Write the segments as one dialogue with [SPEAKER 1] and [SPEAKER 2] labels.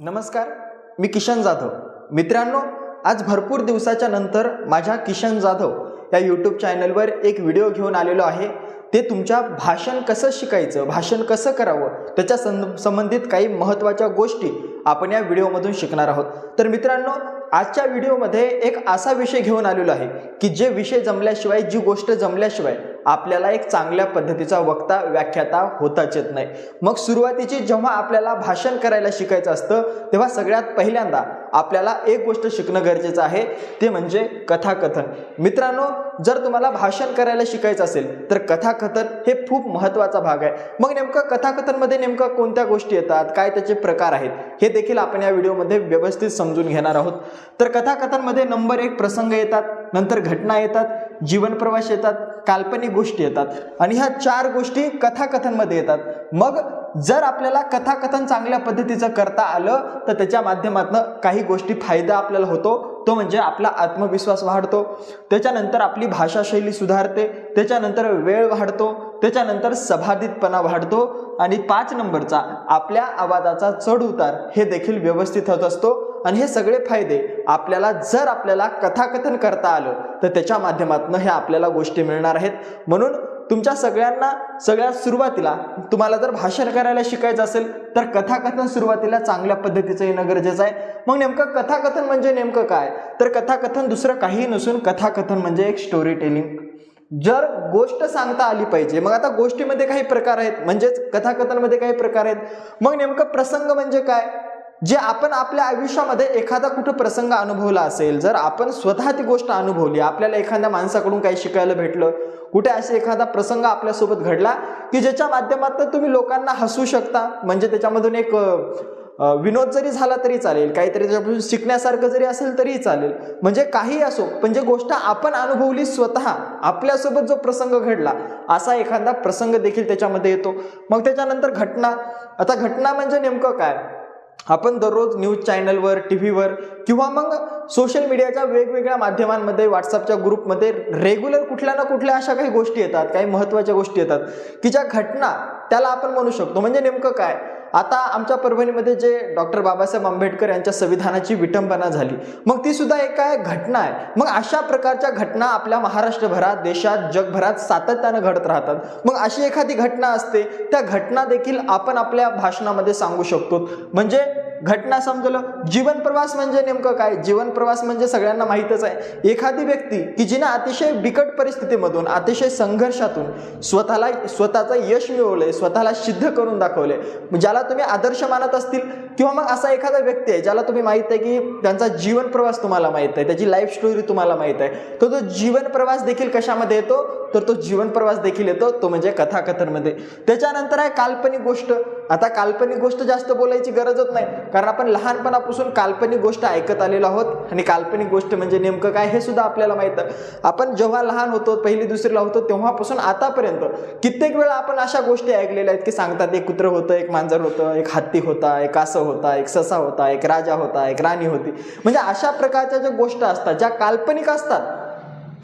[SPEAKER 1] नमस्कार मी किशन जाधव. मित्रांनो आज भरपूर दिवसाच्या नंतर माझ्या किशन जाधव या यूट्यूब चॅनलवर एक व्हिडिओ घेऊन आलेलो आहे. ते तुमच्या भाषण कसं शिकायचं भाषण कसं करावं त्याच्या सं संबंधित काही महत्त्वाच्या गोष्टी आपण या व्हिडिओमधून शिकणार आहोत. तर मित्रांनो आजच्या व्हिडिओमध्ये एक असा विषय घेऊन आलेलो आहे की जे विषय जमल्याशिवाय जी गोष्ट जमल्याशिवाय आपल्याला एक चांगल्या पद्धतीचा वक्ता व्याख्याता होताच येत नाही. मग सुरुवातीची जेव्हा आपल्याला भाषण करायला शिकायचं असतं तेव्हा सगळ्यात पहिल्यांदा आपल्याला एक गोष्ट शिकणं गरजेचं आहे ते म्हणजे कथाकथन. मित्रांनो जर तुम्हाला भाषण करायला शिकायचं असेल तर कथाकथन हे खूप महत्त्वाचा भाग आहे. मग नेमकं कथाकथनमध्ये नेमकं कोणत्या गोष्टी येतात काय त्याचे प्रकार आहेत हे देखील आपण या व्हिडिओमध्ये व्यवस्थित समजून घेणार आहोत. तर कथाकथनमध्ये नंबर एक प्रसंग येतात नंतर घटना येतात जीवनप्रवास येतात काल्पनिक गोष्टी येतात. आणि ह्या चार गोष्टी कथाकथनमध्ये येतात. मग जर आपल्याला कथाकथन चांगल्या पद्धतीचं करता आलं तर त्याच्या माध्यमातून काही गोष्टी फायदा आपल्याला होतो. तो म्हणजे आपला आत्मविश्वास वाढतो. त्याच्यानंतर आपली भाषाशैली सुधारते. त्याच्यानंतर वेळ वाढतो. त्याच्यानंतर सभादितपणा वाढतो आणि पाच नंबरचा आपल्या आवाजाचा चढ उतार हे देखील व्यवस्थित होत असतो. आणि हे सगळे फायदे आपल्याला जर आपल्याला कथाकथन करता आलं तर त्याच्या माध्यमातून हे आपल्याला गोष्टी मिळणार आहेत. म्हणून तुमच्या सगळ्यांना सगळ्या सुरुवातीला तुम्हाला जर भाषण करायला शिकायचं असेल तर कथाकथन सुरुवातीला चांगल्या पद्धतीचं येणं गरजेचं आहे. मग नेमकं कथाकथन म्हणजे नेमकं काय? तर कथाकथन दुसरं काही नसून कथाकथन म्हणजे एक स्टोरी टेलिंग जर गोष्ट सांगता आली पाहिजे मग आता गोष्टीमध्ये काही प्रकार आहेत म्हणजेच कथाकथनमध्ये काही प्रकार आहेत मग नेमकं प्रसंग म्हणजे काय? जे आपण आपल्या आयुष्यामध्ये एखादा कुठं प्रसंग अनुभवला असेल जर आपण स्वतः ती गोष्ट अनुभवली आपल्याला एखाद्या माणसाकडून काही शिकायला भेटलं कुठे असे एखादा प्रसंग आपल्यासोबत घडला की ज्याच्या माध्यमातून तुम्ही लोकांना हसू शकता म्हणजे त्याच्यामधून एक विनोद जरी झाला तरी चालेल. काहीतरी त्याच्यापासून शिकण्यासारखं जरी असेल तरीही चालेल. म्हणजे काही असो पण जे गोष्ट आपण अनुभवली स्वतः आपल्यासोबत जो प्रसंग घडला असा एखादा प्रसंग देखील त्याच्यामध्ये येतो. मग त्याच्यानंतर घटना आता घटना म्हणजे नेमकं काय? आपण दररोज न्यूज चॅनलवर टी व्हीवर किंवा मग सोशल मीडियाच्या वेगवेगळ्या माध्यमांमध्ये व्हॉट्सअपच्या ग्रुपमध्ये रेग्युलर कुठल्या ना कुठल्या अशा काही गोष्टी येतात काही महत्त्वाच्या गोष्टी येतात की ज्या घटना त्याला आपण म्हणू शकतो. म्हणजे नेमकं काय? आता आमच्या परभणीमध्ये जे डॉक्टर बाबासाहेब आंबेडकर यांच्या संविधानाची विटंबना झाली मग ती सुद्धा एक काय घटना आहे. मग अशा प्रकारच्या घटना आपल्या महाराष्ट्रभरात देशात जगभरात सातत्यानं घडत राहतात. मग अशी एखादी घटना असते त्या घटना देखील आपण आपल्या भाषणामध्ये सांगू शकतो. म्हणजे घटना समजलं. जीवन प्रवास म्हणजे नेमकं काय? जीवन प्रवास म्हणजे सगळ्यांना माहीतच आहे. एखादी व्यक्ती की जिने अतिशय बिकट परिस्थितीमधून अतिशय संघर्षातून स्वतःला स्वतःचं यश मिळवलंय स्वतःला सिद्ध करून दाखवले ज्याला तुम्ही आदर्श मानत असतील किंवा मग असा एखादा व्यक्ती आहे ज्याला तुम्ही माहीत आहे की त्यांचा जीवन प्रवास तुम्हाला माहीत आहे त्याची लाईफ स्टोरी तुम्हाला माहीत आहे तर तो जीवन प्रवास देखील कशामध्ये येतो? तर तो जीवन प्रवास देखील येतो तो म्हणजे कथाकथनमध्ये. त्याच्यानंतर आहे काल्पनिक गोष्ट. आता काल्पनिक गोष्ट जास्त बोलायची गरजच नाही कारण आपण लहानपणापासून काल्पनिक गोष्ट ऐकत आलेलो आहोत आणि काल्पनिक गोष्ट म्हणजे नेमकं काय हे सुद्धा आपल्याला माहीत आहे. आपण जेव्हा लहान होतो पहिली दुसरीला होतो तेव्हापासून आतापर्यंत कित्येक वेळा आपण अशा गोष्टी ऐकलेल्या आहेत की सांगतात एक कुत्रं होतं एक मांजर होतं एक हत्ती होता एक असं होता एक ससा होता एक राजा होता एक राणी होती. म्हणजे अशा प्रकारच्या ज्या गोष्ट असतात ज्या काल्पनिक असतात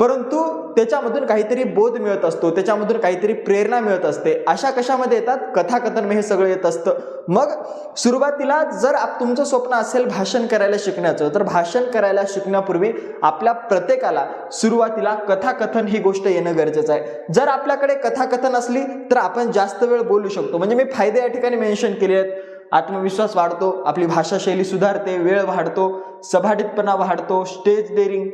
[SPEAKER 1] परंतु त्याच्यामधून काहीतरी बोध मिळत असतो त्याच्यामधून काहीतरी प्रेरणा मिळत असते. अशा कशामध्ये येतात? कथाकथन हे सगळं येत असतं. मग सुरुवातीला जर आप तुमचं स्वप्न असेल भाषण करायला शिकण्याचं तर भाषण करायला शिकण्यापूर्वी आपल्या प्रत्येकाला सुरुवातीला कथाकथन ही गोष्ट येणं गरजेचं आहे. जर आपल्याकडे कथाकथन असली तर आपण जास्त वेळ बोलू शकतो. म्हणजे मी फायदे या ठिकाणी मेन्शन केले आहेत. आत्मविश्वास वाढतो आपली भाषाशैली सुधारते वेळ वाढतो सभाटितपणा वाढतो स्टेज डेअरिंग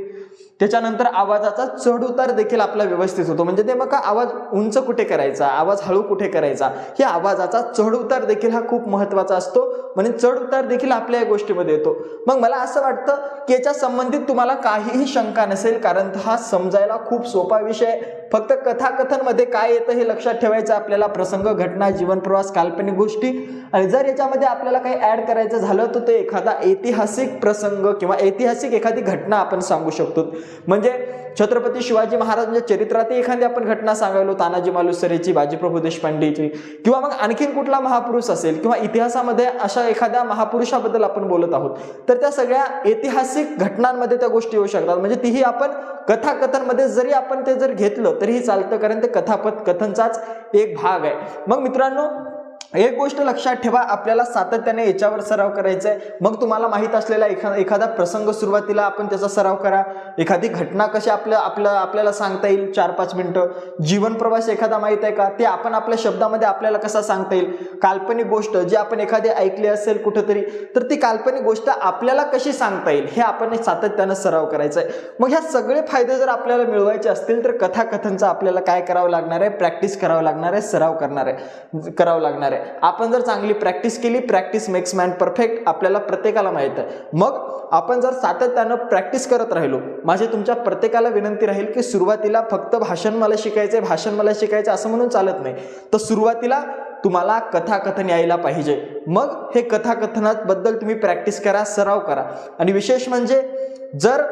[SPEAKER 1] त्याच्यानंतर आवाजाचा चढ उतार देखील आपला व्यवस्थित होतो. म्हणजे ते मग आवाज उंच कुठे करायचा आवाज हळू कुठे करायचा हे आवाजाचा चढ उतार देखील हा खूप महत्त्वाचा असतो. म्हणजे चढ उतार देखील आपल्या या गोष्टीमध्ये येतो. मग मला असं वाटतं की याच्या संबंधित तुम्हाला काहीही शंका नसेल कारण हा समजायला खूप सोपा विषय. फक्त कथाकथनमध्ये काय येतं हे लक्षात ठेवायचं आपल्याला. प्रसंग घटना जीवनप्रवास काल्पनिक गोष्टी. आणि जर याच्यामध्ये आपल्याला काही ॲड करायचं झालं तर ते एखादा ऐतिहासिक प्रसंग किंवा ऐतिहासिक एखादी घटना आपण सांगू शकतो. म्हणजे छत्रपती शिवाजी महाराजांच्या म्हणजे चरित्रातील एखादी आपण घटना सांगायलो तानाजी मालुसरेची बाजीप्रभू देशपांडेची किंवा मग आणखीन कुठला महापुरुष असेल किंवा इतिहासामध्ये अशा एखाद्या महापुरुषाबद्दल आपण बोलत आहोत तर त्या सगळ्या ऐतिहासिक घटनांमध्ये त्या गोष्टी येऊ शकतात. म्हणजे तीही आपण कथाकथनमध्ये जरी आपण ते जर घेतलं तरीही चालतं कारण ते कथापथ कथनचाच एक भाग आहे. मग मित्रांनो एक गोष्ट लक्षात ठेवा आपल्याला सातत्याने याच्यावर सराव करायचा आहे. मग तुम्हाला माहीत असलेला एखा एखादा प्रसंग सुरुवातीला आपण त्याचा सराव करा. एखादी घटना कशी आपल्या आपल्या आपल्याला सांगता येईल चार पाच मिनटं. जीवन प्रवास एखादा माहीत आहे का? ते आपण आपल्या शब्दामध्ये आपल्याला कसा सांगता येईल? काल्पनिक गोष्ट जी आपण एखादी ऐकली असेल कुठंतरी तर ती काल्पनिक गोष्ट आपल्याला कशी सांगता येईल? हे आपण सातत्यानं सराव करायचा आहे. मग ह्या सगळे फायदे जर आपल्याला मिळवायचे असतील तर कथाकथनचा आपल्याला काय करावं लागणार आहे? प्रॅक्टिस करावं लागणार आहे सराव करणार आहे करावं लागणार आहे. आपण जर चांगली प्रॅक्टिस केली प्रॅक्टिस मेक्स मॅन परफेक्ट आपल्याला प्रत्येकाला माहीत आहे. मग आपण जर सातत्यानं प्रॅक्टिस करत राहिलो माझी तुमच्या प्रत्येकाला विनंती राहील की सुरुवातीला फक्त भाषण मला शिकायचं आहे भाषण मला शिकायचं असं म्हणून चालत नाही. तर सुरुवातीला तुम्हाला कथाकथन यायला पाहिजे. मग हे कथाकथनाबद्दल तुम्ही प्रॅक्टिस करा सराव करा. आणि विशेष म्हणजे जर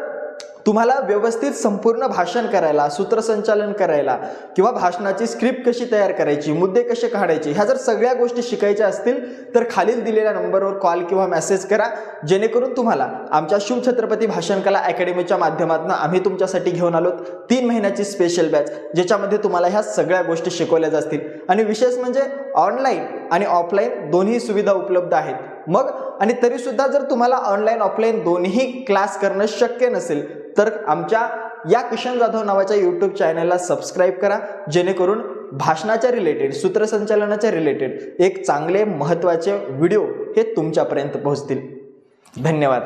[SPEAKER 1] तुम्हाला व्यवस्थित संपूर्ण भाषण करायला सूत्रसंचालन करायला किंवा भाषणाची स्क्रिप्ट कशी तयार करायची मुद्दे कसे काढायचे ह्या जर सगळ्या गोष्टी शिकायच्या असतील तर खालील दिलेल्या नंबरवर कॉल किंवा मेसेज करा. जेणेकरून तुम्हाला आमच्या शिवछत्रपती भाषण कला अकॅडमीच्या माध्यमातून आम्ही तुमच्यासाठी घेऊन आलो तीन महिन्याची स्पेशल बॅच ज्याच्यामध्ये तुम्हाला ह्या सगळ्या गोष्टी शिकवल्या जातील. आणि विशेष म्हणजे ऑनलाईन आणि ऑफलाईन दोन्ही सुविधा उपलब्ध आहेत. मग आणि तरीसुद्धा जर तुम्हाला ऑनलाईन ऑफलाईन दोन्ही क्लास करणं शक्य नसेल तर आमच्या या किशन जाधव नावाच्या यूट्यूब चॅनलला सबस्क्राईब करा जेणेकरून भाषणाच्या रिलेटेड सूत्रसंचालनाच्या रिलेटेड एक चांगले महत्त्वाचे व्हिडिओ हे तुमच्यापर्यंत पोहोचतील. धन्यवाद.